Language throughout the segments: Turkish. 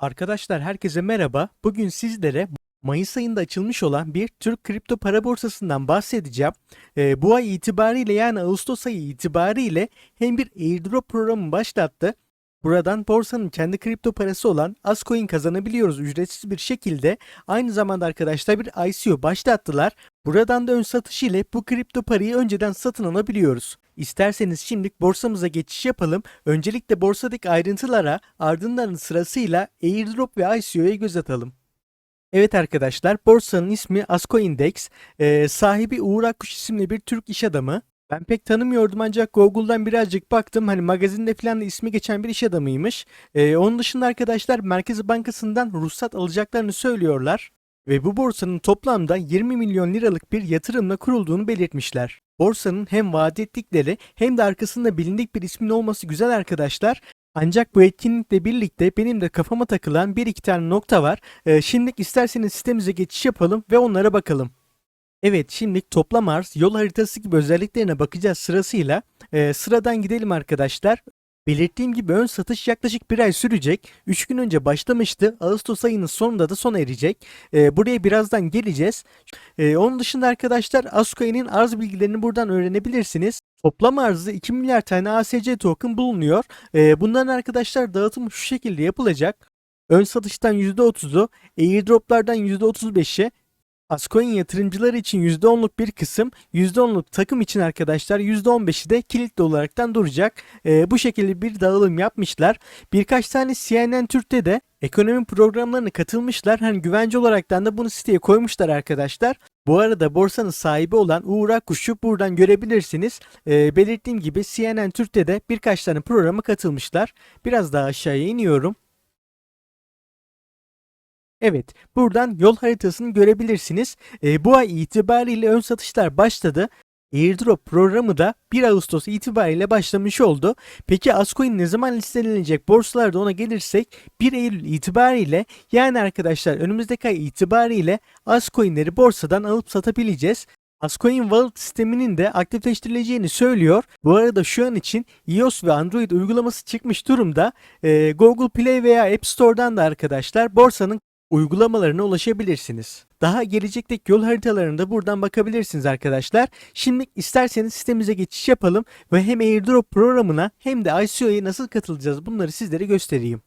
Arkadaşlar herkese merhaba. Bugün sizlere Mayıs ayında açılmış olan bir Türk kripto para borsasından bahsedeceğim. Ee, bu ay itibariyle yani Ağustos ayı itibariyle hem bir airdrop programı başlattı. Buradan borsanın kendi kripto parası olan Ascoin kazanabiliyoruz ücretsiz bir şekilde. Aynı zamanda arkadaşlar bir ICO başlattılar. Buradan da ön satış ile bu kripto parayı önceden satın alabiliyoruz. İsterseniz şimdilik borsamıza geçiş yapalım. Öncelikle borsadaki ayrıntılara ardından sırasıyla airdrop ve ICO'ya göz atalım. Evet arkadaşlar borsanın ismi Asko Index. Ee, sahibi Uğur Akkuş isimli bir Türk iş adamı. Ben pek tanımıyordum ancak Google'dan birazcık baktım. Hani magazinde falan da ismi geçen bir iş adamıymış. Ee, onun dışında arkadaşlar Merkez Bankası'ndan ruhsat alacaklarını söylüyorlar. Ve bu borsanın toplamda 20 milyon liralık bir yatırımla kurulduğunu belirtmişler. Borsanın hem vaat ettikleri hem de arkasında bilindik bir ismin olması güzel arkadaşlar. Ancak bu etkinlikle birlikte benim de kafama takılan bir iki tane nokta var. Ee, şimdilik isterseniz sitemize geçiş yapalım ve onlara bakalım. Evet şimdilik toplam arz yol haritası gibi özelliklerine bakacağız sırasıyla. Ee, sıradan gidelim arkadaşlar. Belirttiğim gibi ön satış yaklaşık bir ay sürecek. 3 gün önce başlamıştı. Ağustos ayının sonunda da sona erecek. Ee, buraya birazdan geleceğiz. Ee, onun dışında arkadaşlar Ascoin'in arz bilgilerini buradan öğrenebilirsiniz. Toplam arzı 2 milyar tane ASC token bulunuyor. Ee, bunların arkadaşlar dağıtımı şu şekilde yapılacak. Ön satıştan %30'u, airdroplardan %35'i, Ascoin yatırımcıları için %10'luk bir kısım, %10'luk takım için arkadaşlar %15'i de kilitli olaraktan duracak. Ee, bu şekilde bir dağılım yapmışlar. Birkaç tane CNN Türk'te de ekonomi programlarına katılmışlar. Hani güvence olaraktan da bunu siteye koymuşlar arkadaşlar. Bu arada borsanın sahibi olan Uğur Akkuş'u buradan görebilirsiniz. Ee, belirttiğim gibi CNN Türk'te de birkaç tane programa katılmışlar. Biraz daha aşağıya iniyorum. Evet, buradan yol haritasını görebilirsiniz. Ee, bu ay itibariyle ön satışlar başladı. Airdrop programı da 1 Ağustos itibariyle başlamış oldu. Peki Ascoin ne zaman listelenecek borsalarda ona gelirsek 1 Eylül itibariyle yani arkadaşlar önümüzdeki ay itibariyle Ascoin'leri borsadan alıp satabileceğiz. Ascoin Wallet sisteminin de aktifleştirileceğini söylüyor. Bu arada şu an için iOS ve Android uygulaması çıkmış durumda. Ee, Google Play veya App Store'dan da arkadaşlar borsanın uygulamalarına ulaşabilirsiniz. Daha gelecekteki yol haritalarında buradan bakabilirsiniz arkadaşlar. Şimdi isterseniz sitemize geçiş yapalım ve hem airdrop programına hem de ICO'ya nasıl katılacağız bunları sizlere göstereyim.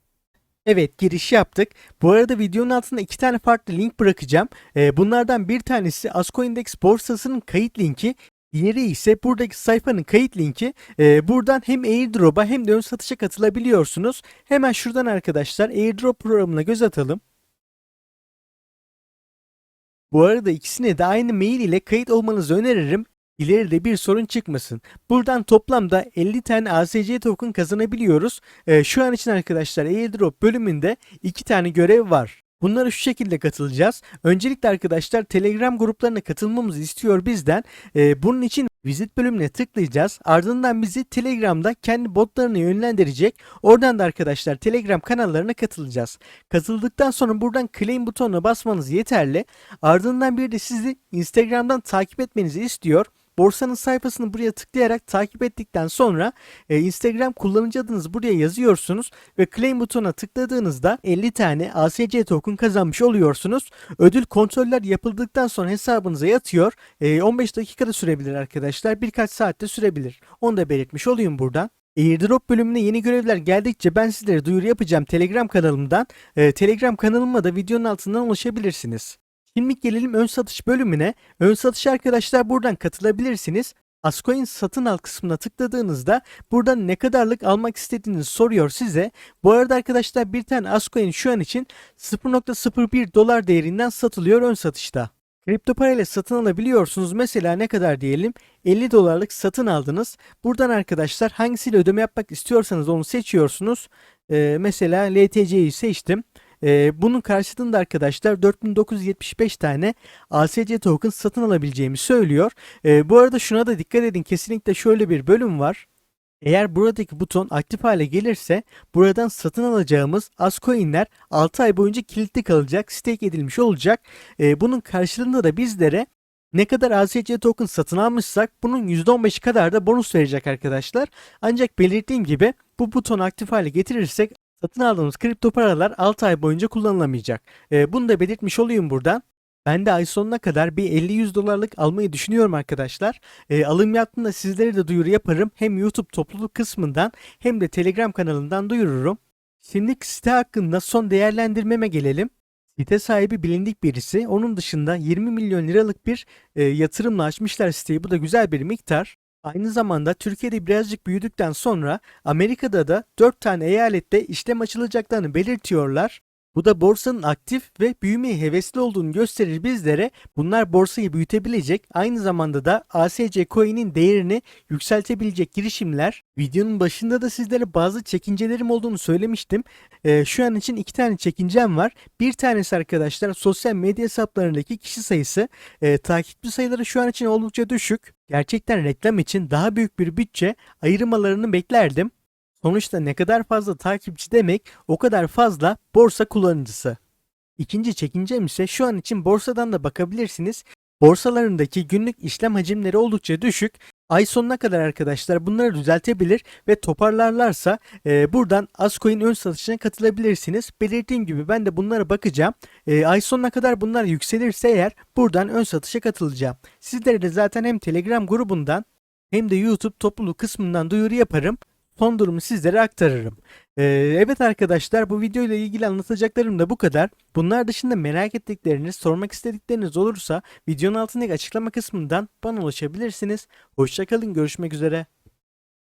Evet giriş yaptık. Bu arada videonun altında iki tane farklı link bırakacağım. Ee, bunlardan bir tanesi Asko Index borsasının kayıt linki. Diğeri ise buradaki sayfanın kayıt linki. Ee, buradan hem airdrop'a hem de ön satışa katılabiliyorsunuz. Hemen şuradan arkadaşlar airdrop programına göz atalım. Bu arada ikisine de aynı mail ile kayıt olmanızı öneririm. İleride bir sorun çıkmasın. Buradan toplamda 50 tane ASC token kazanabiliyoruz. Ee, şu an için arkadaşlar airdrop bölümünde 2 tane görev var. Bunlara şu şekilde katılacağız. Öncelikle arkadaşlar Telegram gruplarına katılmamızı istiyor bizden. Ee, bunun için Visit bölümüne tıklayacağız. Ardından bizi Telegram'da kendi botlarını yönlendirecek. Oradan da arkadaşlar Telegram kanallarına katılacağız. Katıldıktan sonra buradan claim butonuna basmanız yeterli. Ardından bir de sizi Instagram'dan takip etmenizi istiyor. Borsanın sayfasını buraya tıklayarak takip ettikten sonra e, Instagram kullanıcı adınızı buraya yazıyorsunuz ve claim butonuna tıkladığınızda 50 tane ASC token kazanmış oluyorsunuz. Ödül kontroller yapıldıktan sonra hesabınıza yatıyor. E, 15 dakikada sürebilir arkadaşlar. Birkaç saatte sürebilir. Onu da belirtmiş olayım buradan. Airdrop bölümüne yeni görevler geldikçe ben sizlere duyuru yapacağım Telegram kanalımdan. E, Telegram kanalıma da videonun altından ulaşabilirsiniz. Şimdi gelelim ön satış bölümüne. Ön satış arkadaşlar buradan katılabilirsiniz. Ascoin satın al kısmına tıkladığınızda buradan ne kadarlık almak istediğinizi soruyor size. Bu arada arkadaşlar bir tane Ascoin şu an için 0.01 dolar değerinden satılıyor ön satışta. Kripto parayla satın alabiliyorsunuz. Mesela ne kadar diyelim 50 dolarlık satın aldınız. Buradan arkadaşlar hangisiyle ödeme yapmak istiyorsanız onu seçiyorsunuz. Ee, mesela LTC'yi seçtim. Ee, bunun karşılığında arkadaşlar 4975 tane ASC token satın alabileceğimi söylüyor. Ee, bu arada şuna da dikkat edin. Kesinlikle şöyle bir bölüm var. Eğer buradaki buton aktif hale gelirse buradan satın alacağımız az coinler 6 ay boyunca kilitli kalacak, stake edilmiş olacak. Ee, bunun karşılığında da bizlere ne kadar ASC token satın almışsak bunun %15'i kadar da bonus verecek arkadaşlar. Ancak belirttiğim gibi bu butonu aktif hale getirirsek Satın aldığımız kripto paralar 6 ay boyunca kullanılamayacak. Ee, bunu da belirtmiş olayım buradan. Ben de ay sonuna kadar bir 50-100 dolarlık almayı düşünüyorum arkadaşlar. Ee, alım yaptığımda sizlere de duyuru yaparım. Hem YouTube topluluk kısmından hem de Telegram kanalından duyururum. Şimdi site hakkında son değerlendirmeme gelelim. Site sahibi bilindik birisi. Onun dışında 20 milyon liralık bir e, yatırımla açmışlar siteyi. Bu da güzel bir miktar. Aynı zamanda Türkiye'de birazcık büyüdükten sonra Amerika'da da 4 tane eyalette işlem açılacaklarını belirtiyorlar. Bu da borsanın aktif ve büyümeye hevesli olduğunu gösterir bizlere. Bunlar borsayı büyütebilecek, aynı zamanda da ASC coin'in değerini yükseltebilecek girişimler. Videonun başında da sizlere bazı çekincelerim olduğunu söylemiştim. Ee, şu an için iki tane çekincem var. Bir tanesi arkadaşlar sosyal medya hesaplarındaki kişi sayısı. Ee, takipçi sayıları şu an için oldukça düşük. Gerçekten reklam için daha büyük bir bütçe ayırmalarını beklerdim. Sonuçta ne kadar fazla takipçi demek o kadar fazla borsa kullanıcısı. İkinci çekincem ise şu an için borsadan da bakabilirsiniz. Borsalarındaki günlük işlem hacimleri oldukça düşük. Ay sonuna kadar arkadaşlar bunları düzeltebilir ve toparlarlarsa e, buradan Ascoin ön satışına katılabilirsiniz. Belirttiğim gibi ben de bunlara bakacağım. E, ay sonuna kadar bunlar yükselirse eğer buradan ön satışa katılacağım. Sizlere de zaten hem Telegram grubundan hem de YouTube topluluk kısmından duyuru yaparım son durumu sizlere aktarırım. Ee, evet arkadaşlar bu video ile ilgili anlatacaklarım da bu kadar. Bunlar dışında merak ettikleriniz, sormak istedikleriniz olursa videonun altındaki açıklama kısmından bana ulaşabilirsiniz. Hoşçakalın, görüşmek üzere.